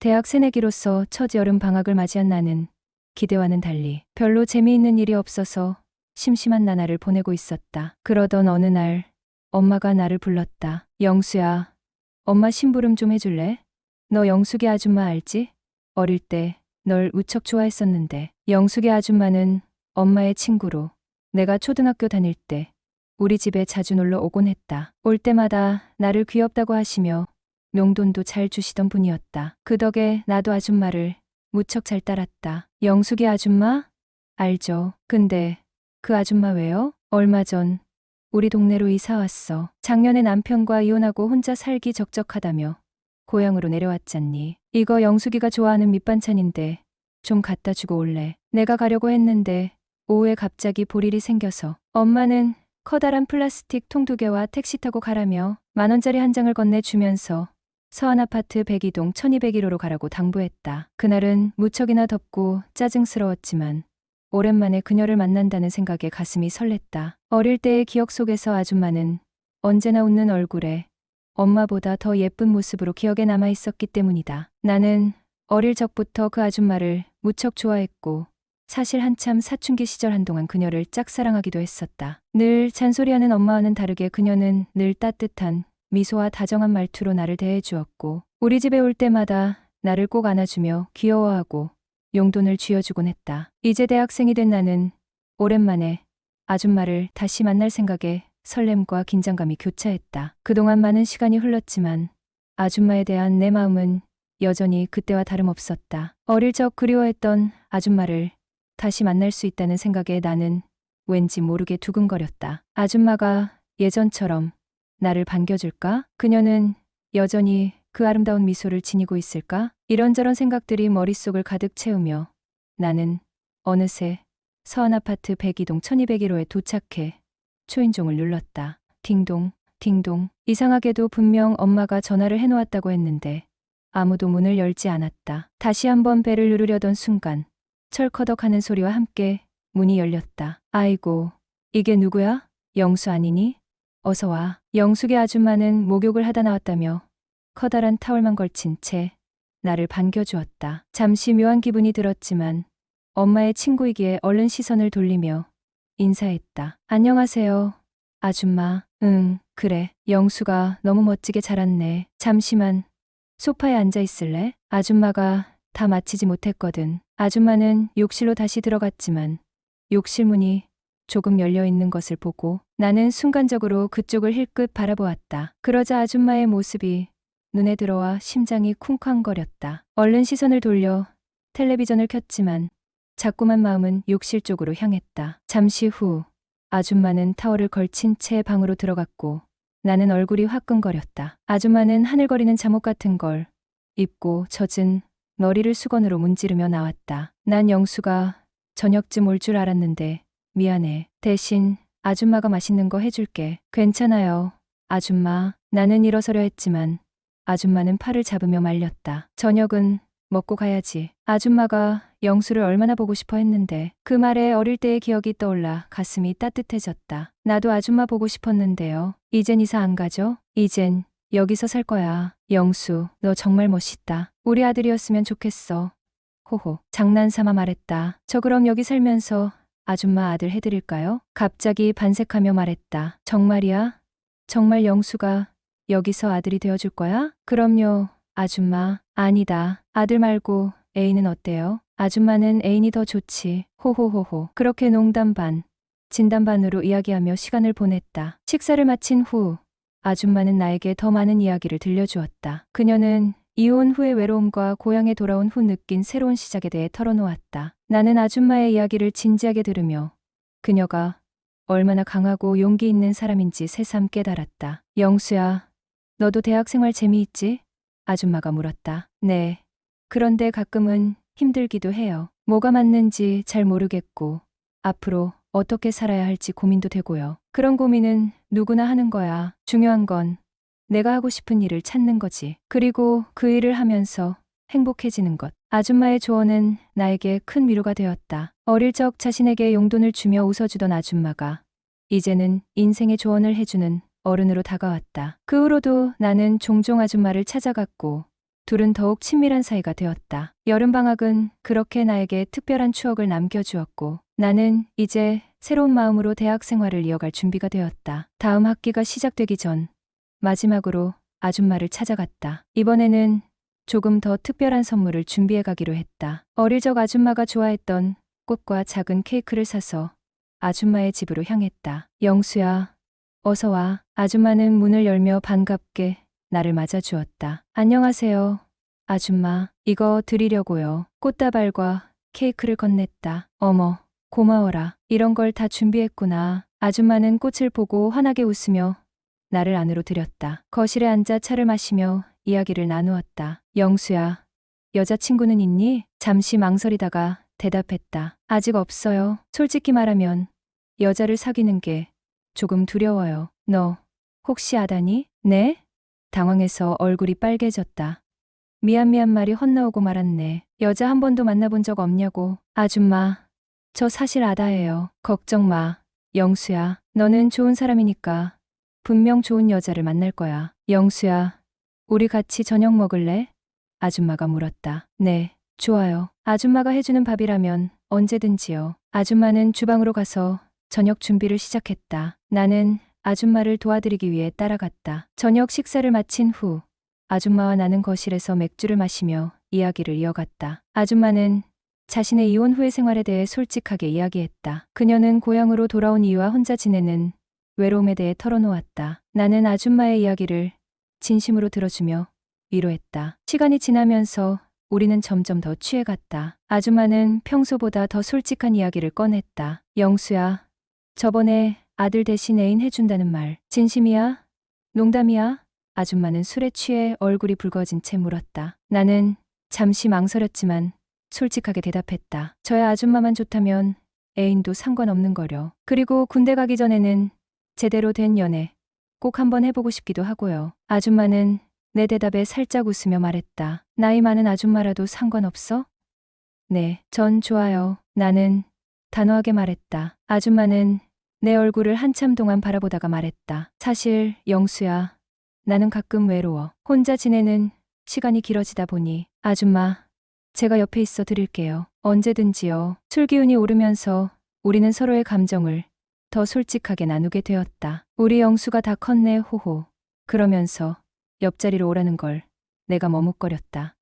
대학 새내기로서 첫 여름 방학을 맞이한 나는 기대와는 달리 별로 재미있는 일이 없어서 심심한 나날을 보내고 있었다. 그러던 어느 날 엄마가 나를 불렀다. 영수야, 엄마 심부름 좀 해줄래? 너 영숙이 아줌마 알지? 어릴 때널 무척 좋아했었는데 영숙이 아줌마는 엄마의 친구로 내가 초등학교 다닐 때 우리 집에 자주 놀러 오곤 했다. 올 때마다 나를 귀엽다고 하시며 용돈도 잘 주시던 분이었다. 그 덕에 나도 아줌마를 무척 잘 따랐다. 영숙이 아줌마? 알죠. 근데 그 아줌마 왜요? 얼마 전 우리 동네로 이사 왔어. 작년에 남편과 이혼하고 혼자 살기 적적하다며 고향으로 내려왔잖니. 이거 영숙이가 좋아하는 밑반찬인데 좀 갖다 주고 올래. 내가 가려고 했는데 오후에 갑자기 볼일이 생겨서 엄마는 커다란 플라스틱 통 두 개와 택시 타고 가라며 만 원짜리 한 장을 건네주면서 서한 아파트 102동 1201호로 가라고 당부했다. 그날은 무척이나 덥고 짜증스러웠지만 오랜만에 그녀를 만난다는 생각에 가슴이 설렜다. 어릴 때의 기억 속에서 아줌마는 언제나 웃는 얼굴에 엄마보다 더 예쁜 모습으로 기억에 남아 있었기 때문이다. 나는 어릴 적부터 그 아줌마를 무척 좋아했고 사실 한참 사춘기 시절 한동안 그녀를 짝사랑하기도 했었다. 늘 잔소리하는 엄마와는 다르게 그녀는 늘 따뜻한 미소와 다정한 말투로 나를 대해 주었고 우리 집에 올 때마다 나를 꼭 안아주며 귀여워하고 용돈을 쥐어주곤 했다. 이제 대학생이 된 나는 오랜만에 아줌마를 다시 만날 생각에 설렘과 긴장감이 교차했다. 그동안 많은 시간이 흘렀지만 아줌마에 대한 내 마음은 여전히 그때와 다름없었다. 어릴 적 그리워했던 아줌마를 다시 만날 수 있다는 생각에 나는 왠지 모르게 두근거렸다. 아줌마가 예전처럼 나를 반겨줄까? 그녀는 여전히 그 아름다운 미소를 지니고 있을까? 이런저런 생각들이 머릿속을 가득 채우며 나는 어느새 서한 아파트 102동 1201호에 도착해 초인종을 눌렀다. 딩동, 딩동. 이상하게도 분명 엄마가 전화를 해놓았다고 했는데 아무도 문을 열지 않았다. 다시 한번 배를 누르려던 순간 철커덕 하는 소리와 함께 문이 열렸다. 아이고, 이게 누구야? 영수 아니니? 어서 와. 영숙의 아줌마는 목욕을 하다 나왔다며 커다란 타월만 걸친 채 나를 반겨주었다. 잠시 묘한 기분이 들었지만 엄마의 친구이기에 얼른 시선을 돌리며 인사했다. 안녕하세요. 아줌마. 응, 그래. 영수가 너무 멋지게 자랐네. 잠시만. 소파에 앉아 있을래? 아줌마가 다 마치지 못했거든. 아줌마는 욕실로 다시 들어갔지만 욕실 문이 조금 열려 있는 것을 보고 나는 순간적으로 그쪽을 힐끗 바라보았다. 그러자 아줌마의 모습이 눈에 들어와 심장이 쿵쾅거렸다. 얼른 시선을 돌려 텔레비전을 켰지만 자꾸만 마음은 욕실 쪽으로 향했다. 잠시 후 아줌마는 타월을 걸친 채 방으로 들어갔고 나는 얼굴이 화끈거렸다. 아줌마는 하늘거리는 잠옷 같은 걸 입고 젖은 머리를 수건으로 문지르며 나왔다. 난 영수가 저녁쯤 올 줄 알았는데 미안해. 대신 아줌마가 맛있는 거 해줄게. 괜찮아요. 아줌마. 나는 일어서려 했지만 아줌마는 팔을 잡으며 말렸다. 저녁은 먹고 가야지. 아줌마가 영수를 얼마나 보고 싶어 했는데 그 말에 어릴 때의 기억이 떠올라 가슴이 따뜻해졌다. 나도 아줌마 보고 싶었는데요. 이젠 이사 안 가죠? 이젠 여기서 살 거야. 영수, 너 정말 멋있다. 우리 아들이었으면 좋겠어. 호호, 장난삼아 말했다. 저 그럼 여기 살면서 아줌마 아들 해드릴까요? 갑자기 반색하며 말했다. 정말이야? 정말 영수가 여기서 아들이 되어줄 거야? 그럼요, 아줌마. 아니다. 아들 말고 애인은 어때요? 아줌마는 애인이 더 좋지. 호호호호. 그렇게 농담 반, 진담 반으로 이야기하며 시간을 보냈다. 식사를 마친 후 아줌마는 나에게 더 많은 이야기를 들려주었다. 그녀는 이혼 후의 외로움과 고향에 돌아온 후 느낀 새로운 시작에 대해 털어놓았다. 나는 아줌마의 이야기를 진지하게 들으며 그녀가 얼마나 강하고 용기 있는 사람인지 새삼 깨달았다. 영수야, 너도 대학 생활 재미있지? 아줌마가 물었다. 네. 그런데 가끔은 힘들기도 해요. 뭐가 맞는지 잘 모르겠고, 앞으로 어떻게 살아야 할지 고민도 되고요. 그런 고민은 누구나 하는 거야. 중요한 건 내가 하고 싶은 일을 찾는 거지. 그리고 그 일을 하면서 행복해지는 것. 아줌마의 조언은 나에게 큰 위로가 되었다. 어릴 적 자신에게 용돈을 주며 웃어주던 아줌마가 이제는 인생의 조언을 해주는 어른으로 다가왔다. 그 후로도 나는 종종 아줌마를 찾아갔고 둘은 더욱 친밀한 사이가 되었다. 여름방학은 그렇게 나에게 특별한 추억을 남겨주었고 나는 이제 새로운 마음으로 대학 생활을 이어갈 준비가 되었다. 다음 학기가 시작되기 전 마지막으로 아줌마를 찾아갔다. 이번에는 조금 더 특별한 선물을 준비해 가기로 했다. 어릴 적 아줌마가 좋아했던 꽃과 작은 케이크를 사서 아줌마의 집으로 향했다. 영수야, 어서 와. 아줌마는 문을 열며 반갑게 나를 맞아 주었다. 안녕하세요. 아줌마, 이거 드리려고요. 꽃다발과 케이크를 건넸다. 어머, 고마워라. 이런 걸 다 준비했구나. 아줌마는 꽃을 보고 환하게 웃으며 나를 안으로 들였다. 거실에 앉아 차를 마시며 이야기를 나누었다. 영수야, 여자친구는 있니? 잠시 망설이다가 대답했다. 아직 없어요. 솔직히 말하면 여자를 사귀는 게 조금 두려워요. 너 혹시 아다니? 네? 당황해서 얼굴이 빨개졌다. 미안 미안 말이 헛나오고 말았네. 여자 한 번도 만나본 적 없냐고. 아줌마, 저 사실 아다예요. 걱정 마. 영수야, 너는 좋은 사람이니까 분명 좋은 여자를 만날 거야. 영수야, 우리 같이 저녁 먹을래? 아줌마가 물었다. 네, 좋아요. 아줌마가 해주는 밥이라면 언제든지요. 아줌마는 주방으로 가서 저녁 준비를 시작했다. 나는 아줌마를 도와드리기 위해 따라갔다. 저녁 식사를 마친 후 아줌마와 나는 거실에서 맥주를 마시며 이야기를 이어갔다. 아줌마는 자신의 이혼 후의 생활에 대해 솔직하게 이야기했다. 그녀는 고향으로 돌아온 이유와 혼자 지내는 외로움에 대해 털어놓았다. 나는 아줌마의 이야기를 진심으로 들어주며 위로했다. 시간이 지나면서 우리는 점점 더 취해갔다. 아줌마는 평소보다 더 솔직한 이야기를 꺼냈다. 영수야, 저번에 아들 대신 애인 해준다는 말, 진심이야? 농담이야? 아줌마는 술에 취해 얼굴이 붉어진 채 물었다. 나는 잠시 망설였지만 솔직하게 대답했다. 저야 아줌마만 좋다면 애인도 상관없는 거려. 그리고 군대 가기 전에는 제대로 된 연애 꼭 한번 해보고 싶기도 하고요. 아줌마는 내 대답에 살짝 웃으며 말했다. 나이 많은 아줌마라도 상관없어? 네, 전 좋아요. 나는 단호하게 말했다. 아줌마는 내 얼굴을 한참 동안 바라보다가 말했다. 사실, 영수야. 나는 가끔 외로워. 혼자 지내는 시간이 길어지다 보니, 아줌마, 제가 옆에 있어 드릴게요. 언제든지요. 술 기운이 오르면서 우리는 서로의 감정을 더 솔직하게 나누게 되었다. 우리 영수가 다 컸네, 호호. 그러면서 옆자리로 오라는 걸 내가 머뭇거렸다.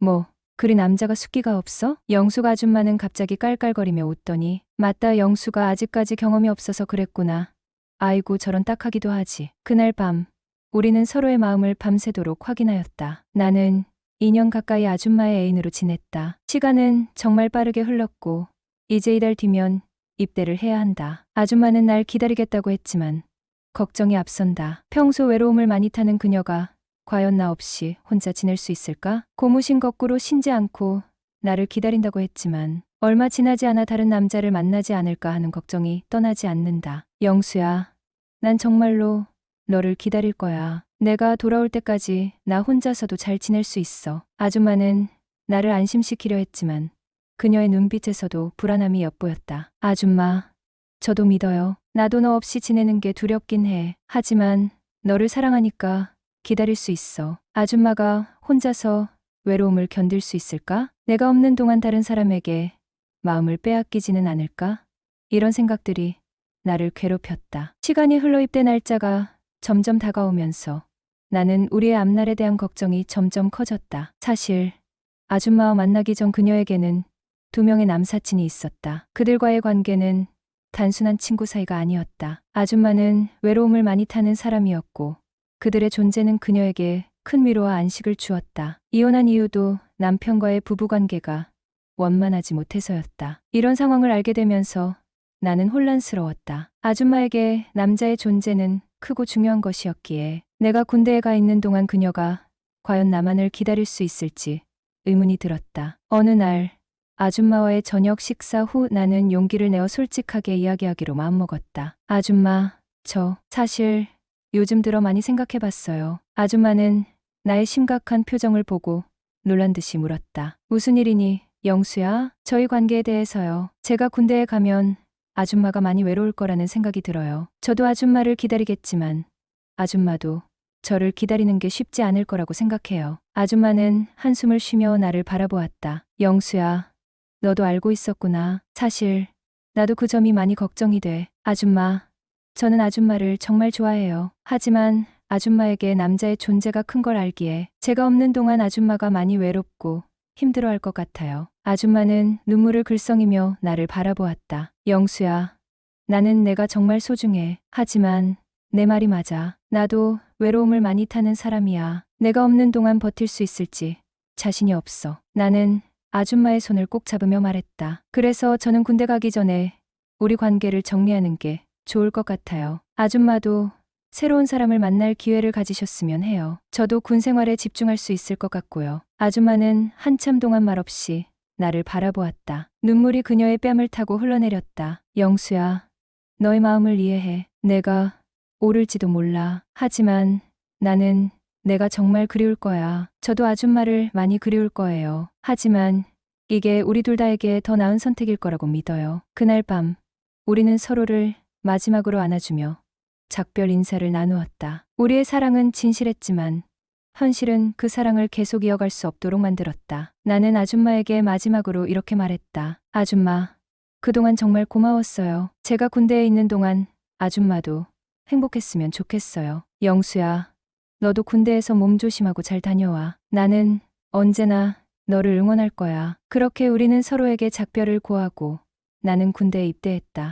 뭐, 그리 남자가 숙기가 없어? 영수가 아줌마는 갑자기 깔깔거리며 웃더니, 맞다, 영수가 아직까지 경험이 없어서 그랬구나. 아이고, 저런 딱하기도 하지. 그날 밤, 우리는 서로의 마음을 밤새도록 확인하였다. 나는 2년 가까이 아줌마의 애인으로 지냈다. 시간은 정말 빠르게 흘렀고, 이제 이달 뒤면 입대를 해야 한다. 아줌마는 날 기다리겠다고 했지만, 걱정이 앞선다. 평소 외로움을 많이 타는 그녀가 과연 나 없이 혼자 지낼 수 있을까? 고무신 거꾸로 신지 않고 나를 기다린다고 했지만 얼마 지나지 않아 다른 남자를 만나지 않을까 하는 걱정이 떠나지 않는다. 영수야, 난 정말로 너를 기다릴 거야. 내가 돌아올 때까지 나 혼자서도 잘 지낼 수 있어. 아줌마는 나를 안심시키려 했지만 그녀의 눈빛에서도 불안함이 엿보였다. 아줌마, 저도 믿어요. 나도 너 없이 지내는 게 두렵긴 해. 하지만 너를 사랑하니까 기다릴 수 있어. 아줌마가 혼자서 외로움을 견딜 수 있을까? 내가 없는 동안 다른 사람에게 마음을 빼앗기지는 않을까? 이런 생각들이 나를 괴롭혔다. 시간이 흘러 입대 날짜가 점점 다가오면서 나는 우리의 앞날에 대한 걱정이 점점 커졌다. 사실 아줌마와 만나기 전 그녀에게는 두 명의 남사친이 있었다. 그들과의 관계는 단순한 친구 사이가 아니었다. 아줌마는 외로움을 많이 타는 사람이었고 그들의 존재는 그녀에게 큰 위로와 안식을 주었다. 이혼한 이유도 남편과의 부부관계가 원만하지 못해서였다. 이런 상황을 알게 되면서 나는 혼란스러웠다. 아줌마에게 남자의 존재는 크고 중요한 것이었기에 내가 군대에 가 있는 동안 그녀가 과연 나만을 기다릴 수 있을지 의문이 들었다. 어느 날 아줌마와의 저녁 식사 후 나는 용기를 내어 솔직하게 이야기하기로 마음먹었다. 아줌마, 저 사실 요즘 들어 많이 생각해 봤어요. 아줌마는 나의 심각한 표정을 보고 놀란 듯이 물었다. 무슨 일이니, 영수야? 저희 관계에 대해서요. 제가 군대에 가면 아줌마가 많이 외로울 거라는 생각이 들어요. 저도 아줌마를 기다리겠지만 아줌마도 저를 기다리는 게 쉽지 않을 거라고 생각해요. 아줌마는 한숨을 쉬며 나를 바라보았다. 영수야, 너도 알고 있었구나. 사실, 나도 그 점이 많이 걱정이 돼. 아줌마, 저는 아줌마를 정말 좋아해요. 하지만 아줌마에게 남자의 존재가 큰 걸 알기에 제가 없는 동안 아줌마가 많이 외롭고 힘들어할 것 같아요. 아줌마는 눈물을 글썽이며 나를 바라보았다. 영수야, 나는 내가 정말 소중해. 하지만 내 말이 맞아. 나도 외로움을 많이 타는 사람이야. 내가 없는 동안 버틸 수 있을지 자신이 없어. 나는 아줌마의 손을 꼭 잡으며 말했다. 그래서 저는 군대 가기 전에 우리 관계를 정리하는 게 좋을 것 같아요. 아줌마도 새로운 사람을 만날 기회를 가지셨으면 해요. 저도 군 생활에 집중할 수 있을 것 같고요. 아줌마는 한참 동안 말없이 나를 바라보았다. 눈물이 그녀의 뺨을 타고 흘러내렸다. 영수야, 너의 마음을 이해해. 내가 오를지도 몰라. 하지만 나는 내가 정말 그리울 거야. 저도 아줌마를 많이 그리울 거예요. 하지만 이게 우리 둘 다에게 더 나은 선택일 거라고 믿어요. 그날 밤 우리는 서로를 마지막으로 안아주며 작별 인사를 나누었다. 우리의 사랑은 진실했지만 현실은 그 사랑을 계속 이어갈 수 없도록 만들었다. 나는 아줌마에게 마지막으로 이렇게 말했다. 아줌마, 그동안 정말 고마웠어요. 제가 군대에 있는 동안 아줌마도 행복했으면 좋겠어요. 영수야, 너도 군대에서 몸 조심하고 잘 다녀와. 나는 언제나 너를 응원할 거야. 그렇게 우리는 서로에게 작별을 고하고 나는 군대에 입대했다.